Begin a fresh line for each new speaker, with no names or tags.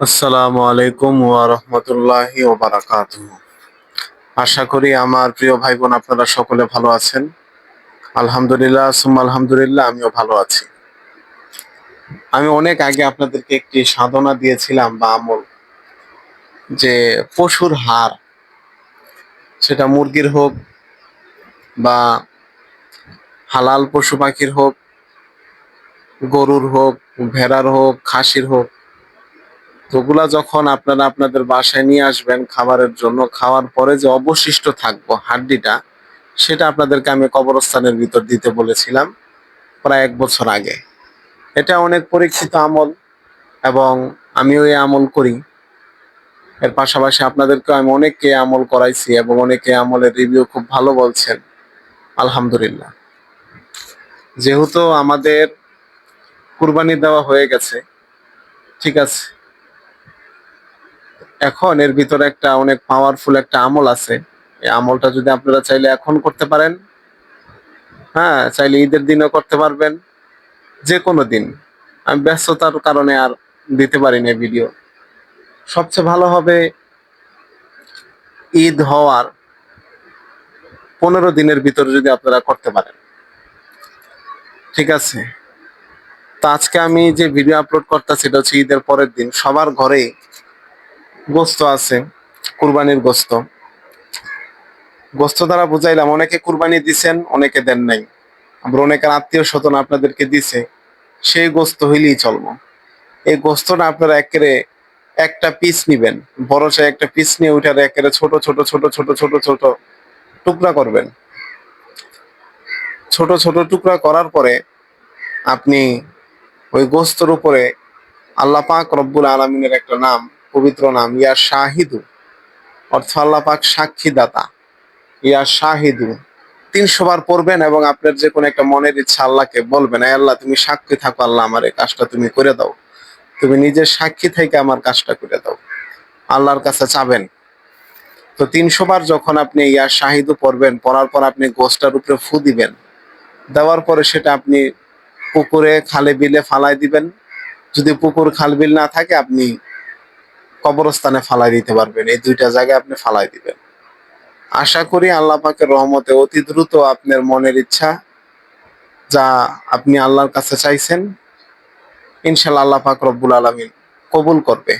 আসসালামু আলাইকুম ওয়া রাহমাতুল্লাহি ওয়া বারাকাতুহু। আশা করি আমার প্রিয় ভাই বোন আপনারা সকলে ভালো আছেন। আলহামদুলিল্লাহ, সুম্মা আলহামদুলিল্লাহ, আমিও ভালো আছি। আমি অনেক আগে আপনাদেরকে একটি সাধনা দিয়েছিলাম বা আমল যে পশুর হার সেটা মুরগির হোক বা হালাল পশু পাখির হোক, গরুর হোক, ভেড়ার হোক, খাসির হোক ওগুলা যখন আপনারা আপনাদের বাসায় নিয়ে আসবেন খাবারের জন্য, খাওয়ার পরে যে অবশিষ্ট থাকব হাড্ডিটা, সেটা আপনাদেরকে আমি কবরস্থানের ভিতর দিতে বলেছিলাম প্রায় এক বছর আগে। এটা অনেক পরীক্ষিত আমল এবং আমিও এই আমল করি। এর পাশাপাশি আপনাদেরকে আমি অনেককে আমল করাইছি এবং অনেকে আমলের রিভিউ খুব ভালো বলছেন। আলহামদুলিল্লাহ। যেহেতু আমাদের কুরবানি দেওয়া হয়ে গেছে, ঠিক আছে এখন এর ভিতরে একটা অনেক পাওয়ারফুল একটা আমল আছে। এই আমলটা যদি আপনারা চাইলে এখন করতে পারেন। হ্যাঁ চাইলে ঈদের দিনও করতে পারবেন। যে কোনো দিন। আমি ব্যস্ততার কারণে আর দিতে পারি না ভিডিও সবচেয়ে ভালো হবে ঈদ হওয়ার পনেরো দিনের ভিতরে যদি আপনারা করতে পারেন। ঠিক আছে? তো আজকে আমি যে ভিডিও আপলোড করতেছি এটা হচ্ছে ঈদের পরের দিন। সবার ঘরেই গোস্ত আছে, কুরবানির গোস্ত। গোস্ত দ্বারা বুঝাইলাম, অনেকে কুরবানি দিছেন, অনেকে দেন নাই। আবার অনেকের আত্মীয় স্বজন আপনাদেরকে দিছে, সেই গোস্ত হইলেই চলবো। এই গোস্তটা আপনারা একেবারে একটা পিস নিবেন চাই একটা পিস নিয়ে ওইটার একেবারে ছোট ছোট ছোট ছোট ছোট ছোট টুকরা করবেন। ছোট ছোট টুকরা করার পরে আপনি ওই গোস্তর উপরে আল্লাহ পাক রব্বুল আলমিনের একটা নাম পবিত্র নাম, ইয়া শাহিদু। অর্থ আল্লাহ পাক সাক্ষীদাতা। ইয়া শাহিদু। তিনশো বার পড়বেন এবং আপনার যে কোনো একটা মনের ইচ্ছা আল্লাহকে বলবেন "এই আল্লাহ, তুমি সাক্ষী থাকো, আল্লাহ আমার এই কাজটা তুমি করে দাও। তুমি নিজের সাক্ষী থেকে আমার কাজটা করে দাও। আল্লাহর কাছে চাবেন। তো তিনশো বার যখন আপনি ইয়া শাহিদু পড়বেন, পড়ার পর আপনি গোষ্ঠটার উপরে ফু দিবেন। দেওয়ার পরে সেটা আপনি পুকুরে খালে বিলে ফালাই দিবেন। যদি পুকুর খাল বিল না থাকে, আপনি কবরস্থানে ফালাই দিতে পারবেন। এই দুইটা জায়গায় আপনি ফালাই দিবেন। আশা করি আল্লাহ পাকের রহমতে অতি দ্রুত আপনার মনের ইচ্ছা যা আপনি আল্লাহর কাছে চাইছেন ইনশাল্লাহ আল্লাহ পাক রব্বুল আলমিন কবুল করবে।